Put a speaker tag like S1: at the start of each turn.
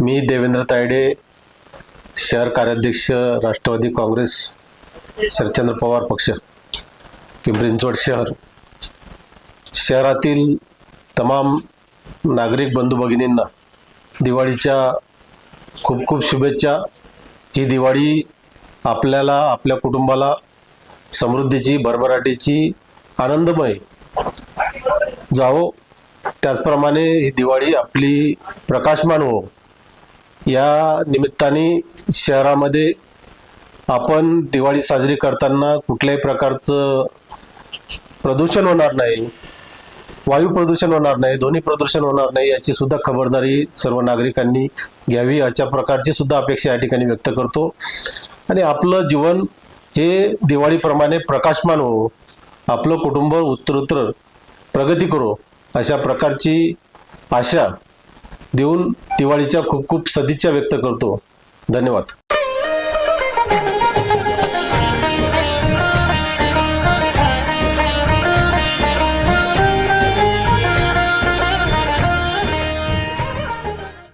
S1: मी देवेंद्र तायडे शहर कार्याध्यक्ष राष्ट्रवादी काँग्रेस शरदचंद्र पवार पक्ष पिंपरिंचवड शहर. शहरातील तमाम नागरिक बंधू भगिनींना दिवाळीच्या खूप खूप शुभेच्छा. ही दिवाळी आपल्याला आपल्या कुटुंबाला समृद्धीची भरभराटीची आनंदमय जावो. त्याचप्रमाणे ही दिवाळी आपली प्रकाशमान हो. या निमित्ताने शहरामध्ये आपण दिवाळी साजरी करताना कुठल्याही प्रकारचं प्रदूषण होणार नाही वायू प्रदूषण होणार नाही ध्वनी प्रदूषण होणार नाही याची सुद्धा खबरदारी सर्व नागरिकांनी घ्यावी अशा प्रकारची सुद्धा अपेक्षा या ठिकाणी व्यक्त करतो. आणि आपलं जीवन हे दिवाळीप्रमाणे प्रकाशमान हो आपलं कुटुंब उत्तरोत्तर प्रगती करो अशा प्रकारची आशा देऊन दिवाळीच्या खूप खूप सदिच्छा व्यक्त करतो. धन्यवाद.